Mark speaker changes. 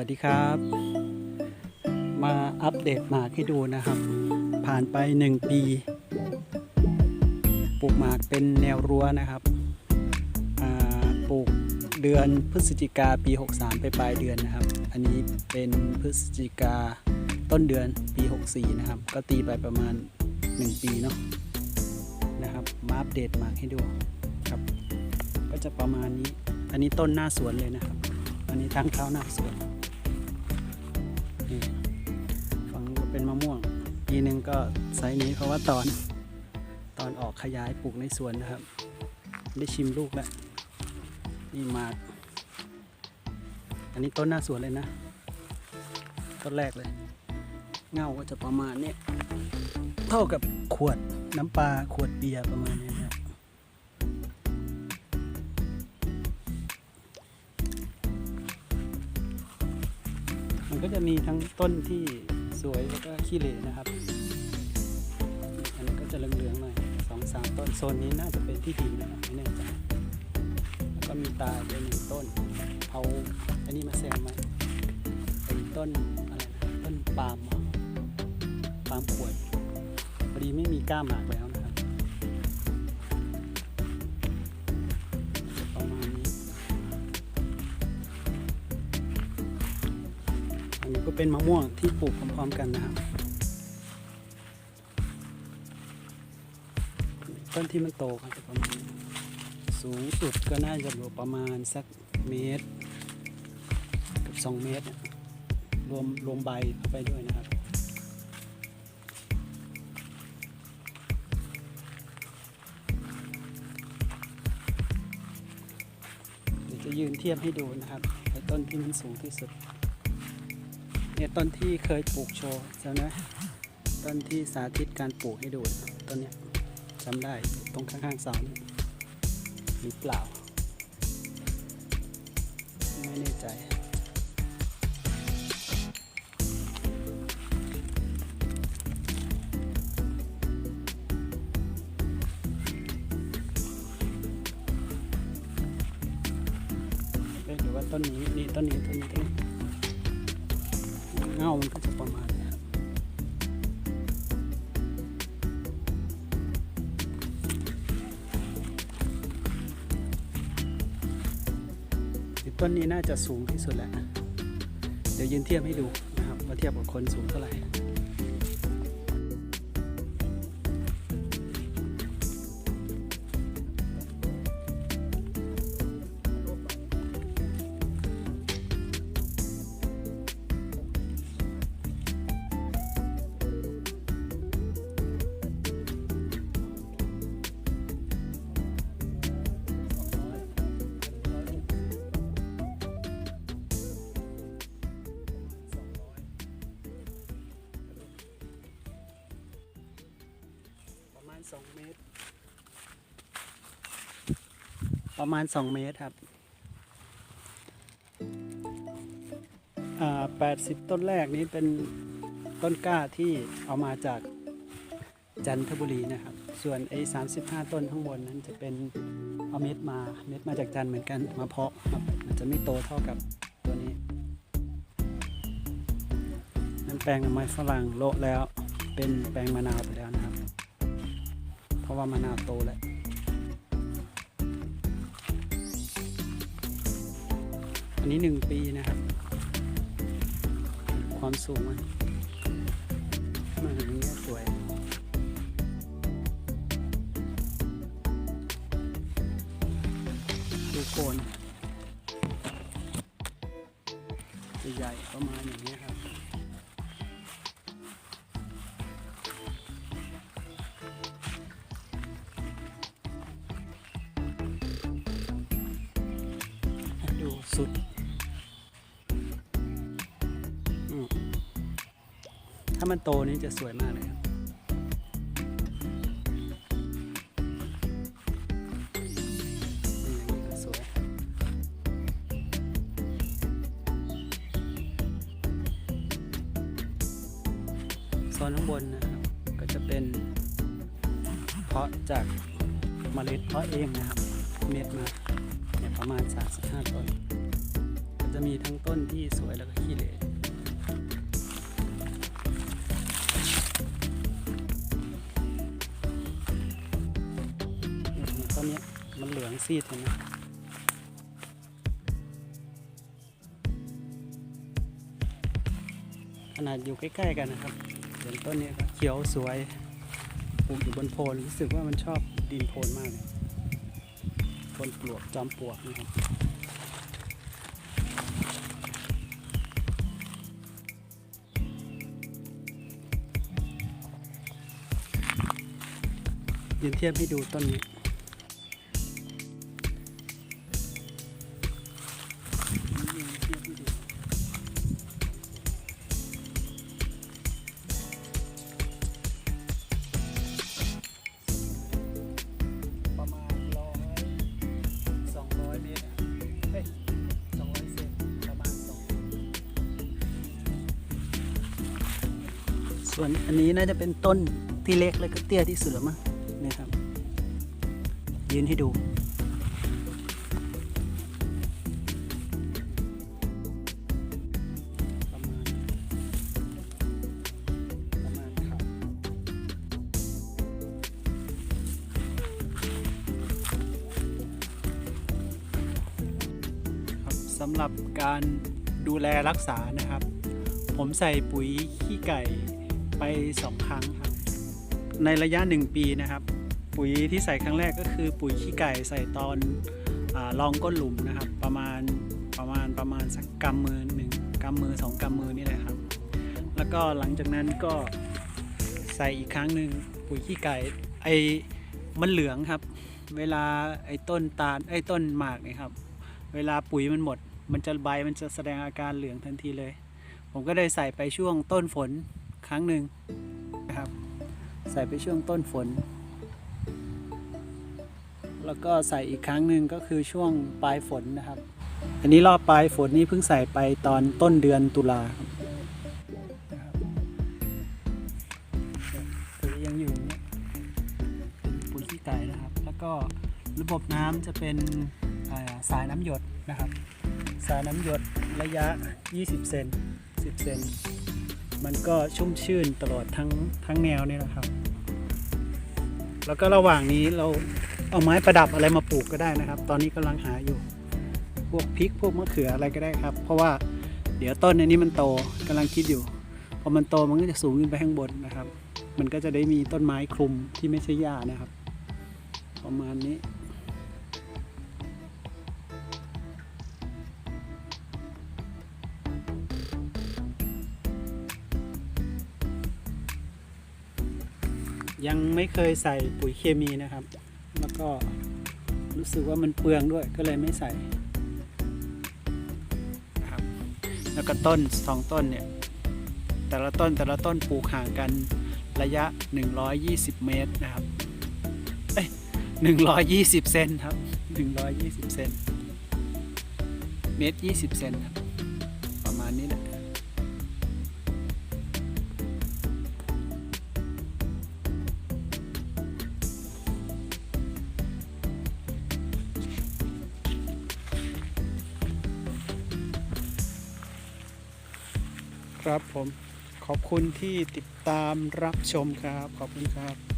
Speaker 1: วัสดีครับ มาอัปเดตหมากให้ดูนะครับ ผ่านไป 1 ปีปลูกหมากเป็นแนวรั้วนะครับปลูกเดือนพฤศจิกาปี 63 ไปปลายเดือนนะครับ อันนี้เป็นพฤศจิกาต้นเดือนปี 64 นะครับ ก็ตีไปประมาณ 1 ปีเนาะนะครับมาอัปเดตหมากให้ดูครับ ก็จะประมาณนี้ อันนี้ต้นหน้าสวนเลยนะครับ อันนี้ทางเข้าหน้าสวน นี่ฝั่งนู้นก็เป็นมะม่วง ปีหนึ่งก็ไซส์นี้เพราะว่าตอนตอนออกขยายปลูกในสวนนะครับ ได้ชิมลูกแล้วนี่มาอันนี้ต้นหน้าสวนเลยนะ ต้นแรกเลย เงาก็จะประมาณนี้ เท่ากับขวดน้ำปลาขวดเบียร์ประมาณนี้ มันก็จะมีทั้งต้นที่สวยแล้วก็ขี้เหร่นะครับ อันนี้ก็จะเหลืองๆหน่อยสองสามต้นโซนนี้น่าจะเป็นที่ดินนะครับไม่แน่ใจแล้วก็มีตายด้วยหนึ่งต้นเอาอันนี้มาแซมไหมเป็นต้นอะไรนะต้นปาล์มปาล์มขวดพอดีไม่มีก้ามหมากแล้ว เป็นมะม่วงที่ปลูกพร้อมๆกันนะครับ ต้นที่มันโตก็จะประมาณสูงสุดก็น่าจะอยู่ประมาณสักเมตรกับสองเมตร รวมรวมใบเข้าไปด้วยนะครับเดี๋ยวจะยืนเทียบให้ดูนะครับไอ้ต้นที่มันสูงที่สุด เนี่ยต้นที่เคยปลูกโชว์จำได้ไหมต้นที่สาธิตการปลูกให้ดูต้นเนี้ยจำได้ตรงข้างๆเสานี่หรือเปล่า ไม่แน่ใจหรือว่าต้นนี้นี่ต้นนี้ต้นนี้ต้นนี้ เงามันก็จะประมาณนี้ต้นนี้น่าจะสูงที่สุดแล้ว เดี๋ยวยืนเทียบให้ดูนะครับว่าเทียบกับคนสูงเท่าไหร่ ประมาณ2เมตร ประมาณ2เมตรครับอ่า80ต้นแรกนี้เป็นต้นกล้าที่เอามาจากจันทบุรีนะครับ ส่วนไอ้35ต้นข้างบนนั้นจะเป็นเอาเม็ดมา เม็ดมาจากจันเหมือนกันมาเพาะครับ มันจะไม่โตเท่ากับตัวนี้นั่นแปลงไม้ฝรั่งโละแล้ว เป็นแปลงมะนาวไปแล้วนะครับ เพราะว่ามะนาวโตแล้วอันนี้หนึ่งปีนะครับ ความสูงมันมันอย่างนี้ยสวยดูโคนใหญ่ประมาณอย่างนี้ยครับ สุดถ้ามันโตนี่จะสวยมากเลยครับนี่อย่างนี้ก็สวยโซนข้างบนนะครับ ก็จะเป็น เพาะจากเมล็ดเพาะเองนะครับ เม็ดมาเนี่ยประมาณ 35ต้น จะมีทั้งต้นที่สวยแล้วก็ขี้เหร่เนี่ยต้นนี้มันเหลืองซีดเห็นไหมขนาดอยู่ใกล้ ๆ กันนะครับเห็นต้นนี้ก็เขียวสวยปลูกอยู่บนโพนรู้สึกว่ามันชอบดินโพนมากเลยโพนปลวกจอมปลวกนะครับ ยืนเทียบให้ดูต้นนี้ ประมาณร้อยสองร้อยเมตรอะเฮ้ยสองร้อยเซนประมาณสองส่วนอันนี้น่าจะเป็นต้นที่เล็กและก็เตี้ยที่สุดแล้วมั้ง นี่ยครับ ยืนให้ดูสำหรับการดูแลรักษานะครับ ผมใส่ปุ๋ยขี้ไก่ไปสองครั้งครับ ในระยะหนึ่งปีนะครับ ปุ๋ยที่ใส่ครั้งแรกก็คือปุ๋ยขี้ไก่ใส่ตอนอลองก้นหลุมนะครับ ประมาณประมาณประมาณสักกำมือหนึ่งกำมือสองกำมือนี่แหละครับ แล้วก็หลังจากนั้นก็ใส่อีกครั้งหนึ่งปุ๋ยขี้ไก่ไอ้มันเหลืองครับ เวลาไอ้ต้นตาลไอ้ต้นหมากนี่ครับ เวลาปุ๋ยมันหมด มันจะใบมันจะแสดงอาการเหลืองทันทีเลย ผมก็ได้ใส่ไปช่วงต้นฝนครั้งหนึ่ง ใส่ไปช่วงต้นฝน แล้วก็ใส่อีกครั้งหนึ่งก็คือช่วงปลายฝนนะครับ อันนี้รอบปลายฝนนี่เพิ่งใส่ไปตอนต้นเดือนตุลาครับนะครับปุ๋ยยังอยู่เนี่ยเป็นปุ๋ยขี้ไก่นะครับ แล้วก็ระบบน้ำจะเป็นสายน้ำหยดนะครับ สายน้ำหยดระยะ 20 เซน 10 เซน มันก็ชุ่มชื่นตลอดทั้งทั้งแนวนี่แหละครับ แล้วก็ระหว่างนี้เราเอาไม้ประดับอะไรมาปลูกก็ได้นะครับ ตอนนี้กำลังหาอยู่ พวกพริกพวกมะเขืออะไรก็ได้ครับ เพราะว่าเดี๋ยวต้นอันนี้มันโตกำลังคิดอยู่พอมันโตมันก็จะสูงขึ้นไปข้างบนนะครับ มันก็จะได้มีต้นไม้คลุมที่ไม่ใช่หญ้านะครับ ประมาณนี้ ยังไม่เคยใส่ปุ๋ยเคมีนะครับ แล้วก็รู้สึกว่ามันเปลืองด้วยก็เลยไม่ใส่นะครับแล้วก็ต้นสองต้นเนี่ยแต่ละต้นแต่ละต้นปลูกห่างกันระยะ 120 เมตรนะครับเอ้ย120 เซนครับ120 เซนเมตร 20 เซนครับประมาณนี้แหละ ครับผมขอบคุณที่ติดตามรับชมครับ ขอบคุณครับ